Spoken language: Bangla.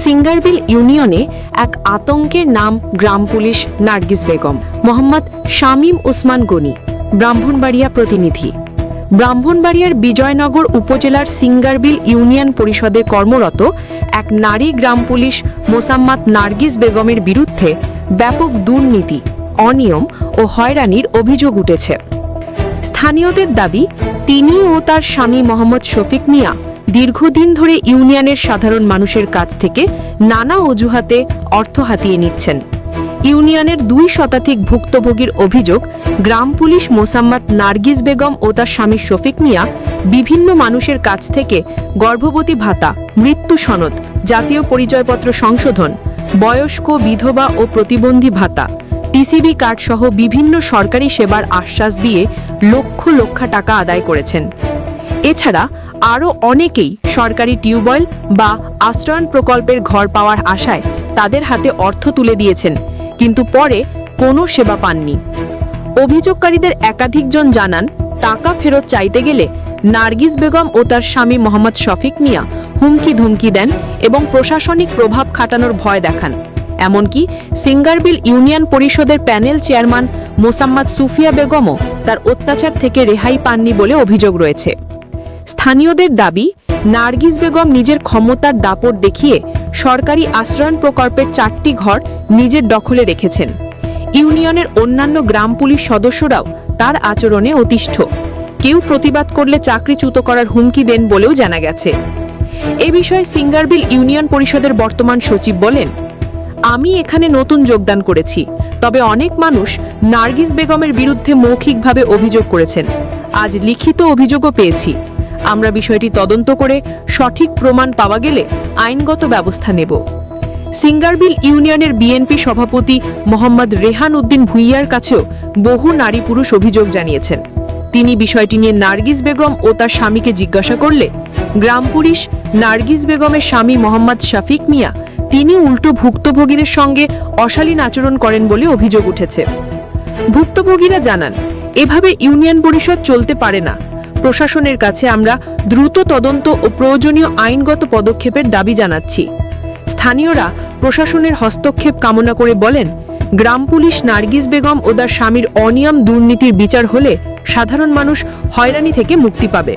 সিঙ্গারবিল ইউনিয়নে এক আতঙ্কের নাম গ্রাম পুলিশ নার্গিস বেগম, মোহাম্মদ শামীম উসমান গনি, ব্রাহ্মণবাড়িয়া প্রতিনিধি। ব্রাহ্মণবাড়িয়ার বিজয়নগর উপজেলার সিঙ্গারবিল ইউনিয়ন পরিষদে কর্মরত এক নারী গ্রাম পুলিশ মোসাম্মদ নার্গিস বেগমের বিরুদ্ধে ব্যাপক দুর্নীতি, অনিয়ম ও হয়রানির অভিযোগ উঠেছে। স্থানীয়দের দাবি তিনি ও তার স্বামী মোহাম্মদ শফিক মিয়া দীর্ঘদিন ধরে ইউনিয়নের সাধারণ মানুষের কাছ থেকে নানা অজুহাতে অর্থ হাতিয়ে নিচ্ছেন। ইউনিয়নের দুই শতাধিক ভুক্তভোগীর অভিযোগ, গ্রাম পুলিশ মোসাম্মদ নার্গিস বেগম ও তার স্বামী শফিক মিয়া বিভিন্ন মানুষের কাছ থেকে গর্ভবতী ভাতা, মৃত্যু সনদ, জাতীয় পরিচয়পত্র সংশোধন, বয়স্ক বিধবা ও প্রতিবন্ধী ভাতা, টিসিবি কার্ড সহ বিভিন্ন সরকারি সেবার আশ্বাস দিয়ে লক্ষ লক্ষ টাকা আদায় করেছেন। এছাড়া আরও অনেকেই সরকারি টিউবওয়েল বা আশ্রয়ণ প্রকল্পের ঘর পাওয়ার আশায় তাদের হাতে অর্থ তুলে দিয়েছেন, কিন্তু পরে কোনো সেবা পাননি। অভিযোগকারীদের একাধিকজন জানান, টাকা ফেরত চাইতে গেলে নার্গিস বেগম ও তার স্বামী মোহাম্মদ শফিক মিয়া হুমকি ধুমকি দেন এবং প্রশাসনিক প্রভাব খাটানোর ভয় দেখান। এমনকি সিঙ্গারবিল ইউনিয়ন পরিষদের প্যানেল চেয়ারম্যান মোসাম্মদ সুফিয়া বেগমও তার অত্যাচার থেকে রেহাই পাননি বলে অভিযোগ রয়েছে। স্থানীয়দের দাবি, নার্গিস বেগম নিজের ক্ষমতার দাপট দেখিয়ে সরকারি আশ্রয়ণ প্রকল্পের চারটি ঘর নিজের দখলে রেখেছেন। ইউনিয়নের অন্যান্য গ্রাম পুলিশ সদস্যরাও তার আচরণে অতিষ্ঠ। কেউ প্রতিবাদ করলে চাকরিচ্যুত করার হুমকি দেন বলেও জানা গেছে। এ বিষয়ে সিঙ্গারবিল ইউনিয়ন পরিষদের বর্তমান সচিব বলেন, আমি এখানে নতুন যোগদান করেছি, তবে অনেক মানুষ নার্গিস বেগমের বিরুদ্ধে মৌখিকভাবে অভিযোগ করেছেন। আজ লিখিত অভিযোগও পেয়েছি। আমরা বিষয়টি তদন্ত করে সঠিক প্রমাণ পাওয়া গেলে আইনগত ব্যবস্থা নেব। সিঙ্গারবিল ইউনিয়নের বিএনপি সভাপতি মোহাম্মদ রেহান উদ্দিন ভুইয়ার কাছেও বহু নারী পুরুষ অভিযোগ জানিয়েছেন। তিনি বিষয়টি নিয়ে নার্গিস বেগম ও তার স্বামীকে জিজ্ঞাসা করলে, গ্রাম পুলিশ নার্গিস বেগমের স্বামী মোহাম্মদ শাফিক মিয়া, তিনি উল্টো ভুক্তভোগীদের সঙ্গে অশালীন আচরণ করেন বলে অভিযোগ উঠেছে। ভুক্তভোগীরা জানান, এভাবে ইউনিয়ন পরিষদ চলতে পারে না প্রশাসনের কাছে আমরা দ্রুত তদন্ত ও প্রয়োজনীয় আইনগত পদক্ষেপের দাবি জানাচ্ছি। স্থানীয়রা প্রশাসনের হস্তক্ষেপ কামনা করে বলেন, গ্রাম পুলিশ নার্গিস বেগম ও তার স্বামীর অনিয়ম দুর্নীতির বিচার হলে সাধারণ মানুষ হয়রানি থেকে মুক্তি পাবে।